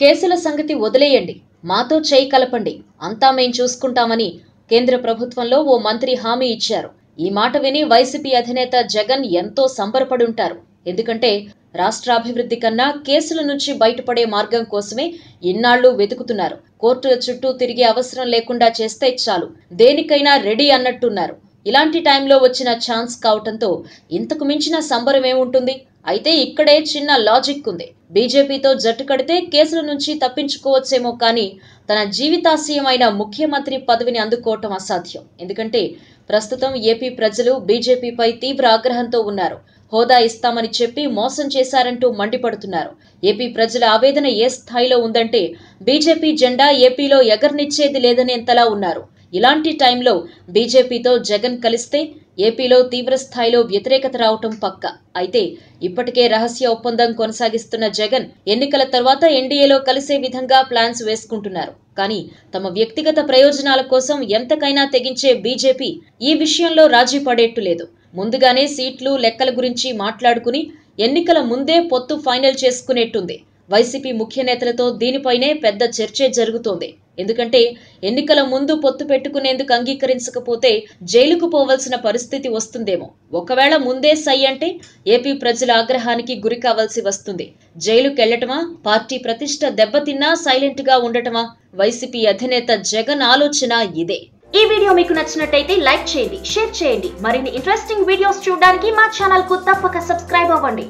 కేసుల సంగతి వదిలేయండి. మాతో చేయి కలపండి. అంతా మేం చూసుకుంటామని కేంద్ర ప్రభుత్వంలో ఓ మంత్రి హామీ ఇచ్చారు. ఈ మాట విని వైసీపీ అధినేత జగన్ ఎంతో సంబరపడుంటారు. ఎందుకంటే రాష్ట్రాభివృద్ధి కన్నా కేసుల నుంచి బయటపడే మార్గం కోసమే ఇన్నాళ్ళు వెతుకుతున్నారు. కోర్టుల చుట్టూ తిరిగే అవసరం లేకుండా చేస్తే చాలు. దేనికైనా రెడీ అన్నట్టున్నారు. ఇలాంటి టైంలో వచ్చిన ఛాన్స్ కావటంతో ఇంతకు మించిన సంబరం ఏముంటుంది అయితే ఇక్కడే చిన్న లాజిక్ ఉంది. బీజేపీతో జట్టు కడితే కేసుల నుంచి తప్పించుకోవచ్చేమో కానీ తన జీవితాశయమైన ముఖ్యమంత్రి పదవిని అందుకోవటం అసాధ్యం. ఎందుకంటే ప్రస్తుతం ఏపీ ప్రజలు బీజేపీపై తీవ్ర ఆగ్రహంతో ఉన్నారు. హోదా ఇస్తామని చెప్పి మోసం చేశారంటూ మండిపడుతున్నారు. ఏపీ ప్రజల ఆవేదన ఏ స్థాయిలో ఉందంటే బీజేపీ జెండా ఏపీలో ఎగరనిచ్చేది లేదనేంతలా ఉన్నారు. ఇలాంటి టైంలో బీజేపీతో జగన్ కలిస్తే ఏపీలో తీవ్రస్థాయిలో వ్యతిరేకత రావటం పక్క. అయితే ఇప్పటికే రహస్య ఒప్పందం కొనసాగిస్తున్న జగన్ ఎన్నికల తర్వాత ఎన్డీఏలో కలిసే విధంగా ప్లాన్స్ వేసుకుంటున్నారు. కానీ తమ వ్యక్తిగత ప్రయోజనాల కోసం ఎంతకైనా తెగించే బీజేపీ ఈ విషయంలో రాజీ పడేట్టు లేదు. ముందుగానే సీట్లు లెక్కల గురించి మాట్లాడుకుని ఎన్నికల ముందే పొత్తు ఫైనల్ చేసుకునేట్టుంది. వైసీపీ ముఖ్య నేతలతో దీనిపైనే పెద్ద చర్చే జరుగుతోంది. ఎందుకంటే ఎన్నికల ముందు పొత్తు పెట్టుకునేందుకు అంగీకరించకపోతే జైలుకు పోవలసిన పరిస్థితి వస్తుందేమో. ఒకవేళ ముందే సై అంటే ఏపీ ప్రజల ఆగ్రహానికి గురి కావాల్సి వస్తుంది. జైలుకెళ్ళటమా? పార్టీ ప్రతిష్ట దెబ్బతిన్నా సైలెంట్గా ఉండటమా? వైసీపీ అధినేత జగన్ ఆలోచన ఇదే. ఈ వీడియో మీకు నచ్చినట్టయితే లైక్ చేయండి షేర్ చేయండి. మరిన్ని ఇంట్రెస్టింగ్ వీడియోస్ చూడడానికి మా ఛానల్కు తప్పక సబ్స్క్రైబ్ అవ్వండి.